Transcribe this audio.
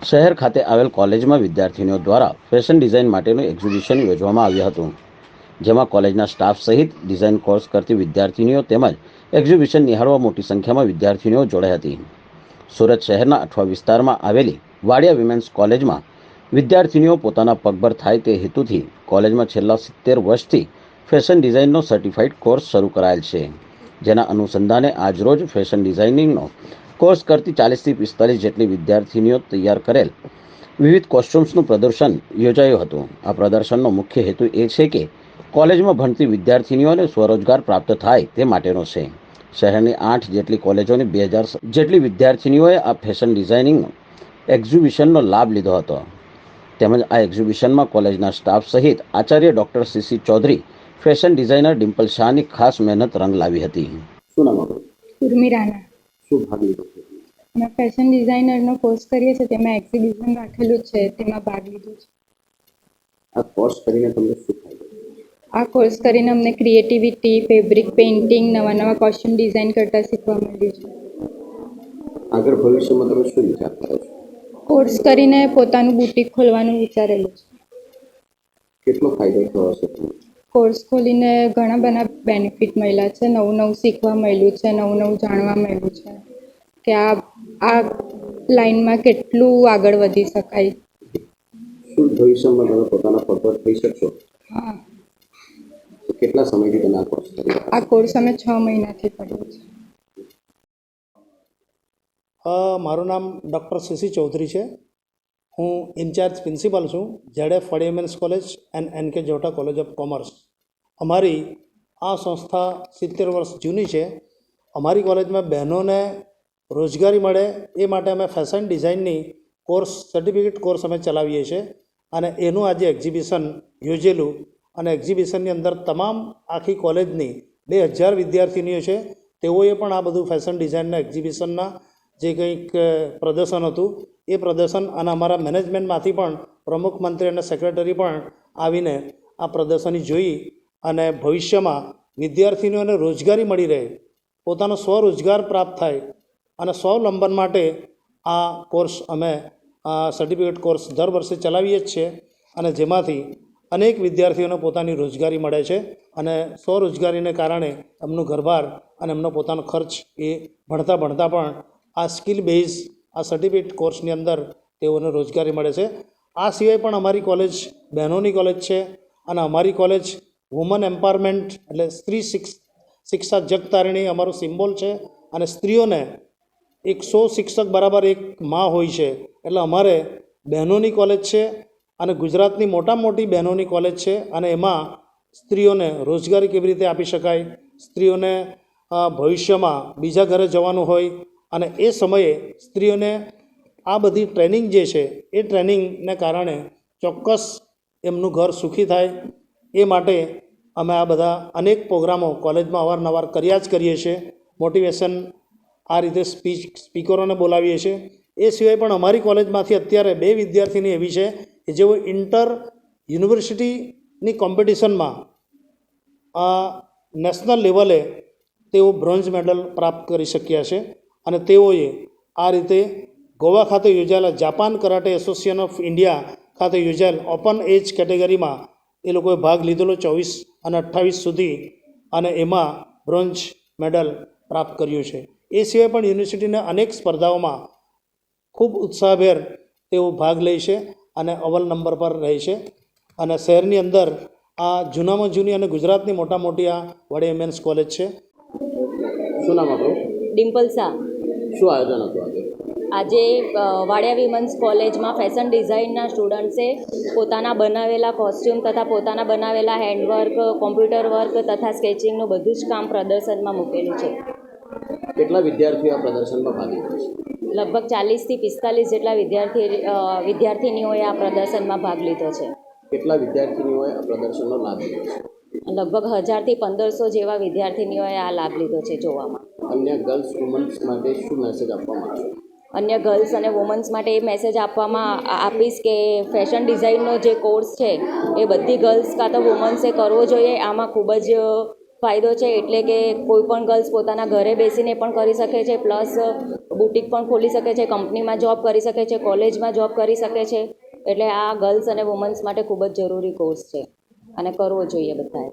શહેર ખાતે આવેલ કોલેજમાં વિદ્યાર્થીનીઓ દ્વારા ફેશન ડિઝાઇન માટેનું એક્ઝિબિશન યોજવામાં આવ્યું હતું, જેમાં કોલેજના સ્ટાફ સહિત ડિઝાઇન કોર્સ કરતી વિદ્યાર્થીનીઓ તેમજ એક્ઝિબિશન નિહાળવા મોટી સંખ્યામાં વિદ્યાર્થીનીઓ જોડાઈ હતી. સુરત શહેરના અઠવા વિસ્તારમાં આવેલી વાડિયા વિમેન્સ કોલેજમાં વિદ્યાર્થીનીઓ પોતાના પગભર થાય તે હેતુથી કોલેજમાં છેલ્લા સિત્તેર વર્ષથી ફેશન ડિઝાઇનનો સર્ટિફાઇડ કોર્સ શરૂ કરાયેલ છે, જેના અનુસંધાને આજરોજ ફેશન ડિઝાઇનિંગનો કોર્સ કરતી ચાલીસથી પિસ્તાલીસ જેટલી વિદ્યાર્થીનીઓ તૈયાર કરેલ વિવિધ કોસ્ટ્યુમ્સનું પ્રદર્શન યોજાયું હતું. આ પ્રદર્શનનો મુખ્ય હેતુ એ છે કે કોલેજમાં ભણતી વિદ્યાર્થીનીઓને સ્વરોજગાર પ્રાપ્ત થાય તે માટેનો છે. શહેરની આઠ જેટલી કોલેજોની બે હજાર જેટલી વિદ્યાર્થીનીઓએ આ ફેશન ડિઝાઇનિંગ એક્ઝિબિશનનો લાભ લીધો હતો. તેમજ આ એક્ઝિબિશનમાં કોલેજના સ્ટાફ સહિત Acharya doctor CC Chaudhary fashion designer Dimple શાહની ખાસ મહેનત રંગ લાવી હતી. ઉર્મી રાણા શું ભાગ લીધો છે? અમે ફેશન ડિઝાઇનરનો કોર્સ કરીએ છીએ તેમાં એક્ઝિબિશન રાખેલું છે તેમાં ભાગ લીધો છે. આ કોર્સ કરીને તમને શું ફાયદો? આ કોર્સ કરીને અમને ક્રિએટિવિટી ફેબ્રિક પેઇન્ટિંગ નવા નવા કોસ્ટ્યુમ ડિઝાઇન કરતા શીખવા મળ્યું છે. આગળ ભવિષ્યમાં તમે શું વિચાર કરો છો? કોર્સ કરીને પોતાનું બુટીક ખોલવાનું વિચારેલું છે. કેટલો ફાયદો થયો હશે તમને? કોર્સ ખોલીને ઘણા બધા બેનિફિટ મળ્યા છે. નવું નવું શીખવા મળ્યું છે નવું નવું જાણવા મળ્યું છે કે આ આ લાઈનમાં કેટલું આગળ વધી શકાય. શું ભવિષ્યમાં તમે પોતાના પગ થઈ શકશો? હા. કેટલા સમયથી તમે આ કોર્સ કરી આ કોર્સ અમે છ મહિનાથી કર્યો છે. મારું નામ ડૉક્ટર સીસી ચૌધરી છે. હું ઇન્ચાર્જ પ્રિન્સિપાલ છું જેડેફ ફળિયમેન્સ કોલેજ એન્ડ એન કે જોટા કોલેજ ઓફ કોમર્સ. અમારી આ સંસ્થા સિત્તેર વર્ષ જૂની છે. અમારી કોલેજમાં બહેનોને રોજગારી મળે એ માટે અમે ફેશન ડિઝાઇનની કોર્સ સર્ટિફિકેટ કોર્સ અમે ચલાવીએ છીએ અને એનું આજે એક્ઝિબિશન યોજેલું અને એક્ઝિબિશનની અંદર તમામ આખી કોલેજની બે હજાર વિદ્યાર્થીનીઓ છે, તેઓએ પણ આ બધું ફેશન ડિઝાઇનના એક્ઝિબિશનના જે કંઈક પ્રદર્શન હતું, એ પ્રદર્શન અને અમારા મેનેજમેન્ટમાંથી પણ પ્રમુખ મંત્રી અને સેક્રેટરી પણ આવીને આ પ્રદર્શની જોઈ અને ભવિષ્યમાં વિદ્યાર્થીનીઓને રોજગારી મળી રહે, પોતાનો સ્વરોજગાર પ્રાપ્ત થાય અને સ્વાવલંબન માટે આ કોર્સ અમે, આ સર્ટિફિકેટ કોર્સ દર વર્ષે ચલાવીએ જ છીએ અને જેમાંથી અનેક વિદ્યાર્થીઓને પોતાની રોજગારી મળે છે અને સ્વરોજગારીને કારણે એમનું ઘરબાર અને એમનો પોતાનો ખર્ચ એ ભણતા ભણતા પણ આ સ્કિલ બેઝ, આ સર્ટિફિકેટ કોર્સની અંદર તેઓને રોજગારી મળે છે. આ સિવાય પણ અમારી કોલેજ બહેનોની કોલેજ છે અને અમારી કોલેજ વુમન એમ્પાવરમેન્ટ એટલે સ્ત્રી શિક્ષ જગતારિણી અમારું સિમ્બોલ છે અને સ્ત્રીઓને એકસો શિક્ષક બરાબર એક માં હોય છે. એટલે અમારે બહેનોની કોલેજ છે અને ગુજરાતની મોટામાં મોટી બહેનોની કોલેજ છે અને એમાં સ્ત્રીઓને રોજગારી કેવી રીતે આપી શકાય? સ્ત્રીઓને ભવિષ્યમાં બીજા ઘરે જવાનું હોય અને એ સમયે સ્ત્રીઓને આ બધી ટ્રેનિંગ જે છે, એ ટ્રેનિંગને કારણે ચોક્કસ એમનું ઘર સુખી થાય. એ માટે અમે આ બધા અનેક પ્રોગ્રામો કોલેજમાં અવારનવાર કર્યા જ કરીએ છીએ. મોટિવેશન આ રીતે સ્પીચ, સ્પીકરોને બોલાવીએ છીએ. એ સિવાય પણ અમારી કોલેજમાંથી અત્યારે બે વિદ્યાર્થીની એવી છે કે જેઓ ઇન્ટર યુનિવર્સિટીની કોમ્પિટિશનમાં આ નેશનલ લેવલે તેઓ બ્રોન્ઝ મેડલ પ્રાપ્ત કરી શક્યા છે. અને તેઓએ આ રીતે ગોવા ખાતે યોજાયેલા Japan karate association of India ખાતે યોજાયેલ ઓપન એજ કેટેગરીમાં એ લોકોએ ભાગ લીધેલો ચોવીસ અને અઠ્ઠાવીસ સુધી અને એમાં બ્રોન્ઝ મેડલ પ્રાપ્ત કર્યું છે. એ સિવાય પણ યુનિવર્સિટીના અનેક સ્પર્ધાઓમાં ખૂબ ઉત્સાહભેર તેઓ ભાગ લે છે અને અવ્વલ નંબર પર રહે છે. અને શહેરની અંદર આ જૂનામાં જૂની અને ગુજરાતની મોટા મોટી આ વડે વિમેન્સ કોલેજ છે. શું નામ આપણું ડિમ્પલ શાહ. શું આયોજન હતું આજે? આજે વાડિયા વિમન્સ કોલેજમાં ફેશન ડિઝાઇનના સ્ટુડન્ટ્સે પોતાના બનાવેલા કોસ્ટ્યુમ તથા પોતાના બનાવેલા હેન્ડવર્ક કોમ્પ્યુટર વર્ક તથા સ્કેચિંગનું બધું જ કામ પ્રદર્શનમાં મૂકેલું છે. કેટલા વિદ્યાર્થીઓ આ પ્રદર્શનમાં ભાગ લીધો છે? લગભગ ચાલીસથી પિસ્તાલીસ જેટલા વિદ્યાર્થી વિદ્યાર્થીનીઓએ આ પ્રદર્શનમાં ભાગ લીધો છે. કેટલા વિદ્યાર્થીનીઓએ આ પ્રદર્શનનો લાભ લીધો છે? લગભગ હજારથી પંદરસો જેવા વિદ્યાર્થીનીઓએ આ લાભ લીધો છે જોવામાં. અન્ય ગર્લ્સ વુમન્સ માટે શું મેસેજ આપવામાં આવે? અન્ય ગર્લ્સ અને વુમન્સ માટે એ મેસેજ આપવામાં આપીશ કે ફેશન ડિઝાઇનનો જે કોર્સ છે, એ બધી ગર્લ્સ કાં તો વુમન્સે કરવો જોઈએ. આમાં ખૂબ જ ફાયદો છે, એટલે કે કોઈ પણ ગર્લ્સ પોતાના ઘરે બેસીને પણ કરી શકે છે પ્લસ બુટિક પણ ખોલી શકે છે કંપનીમાં જોબ કરી શકે છે કોલેજમાં જોબ કરી શકે છે. એટલે આ ગર્લ્સ અને વુમન્સ માટે ખૂબ જ જરૂરી કોર્સ છે, અને કરવો જોઈએ બધાએ.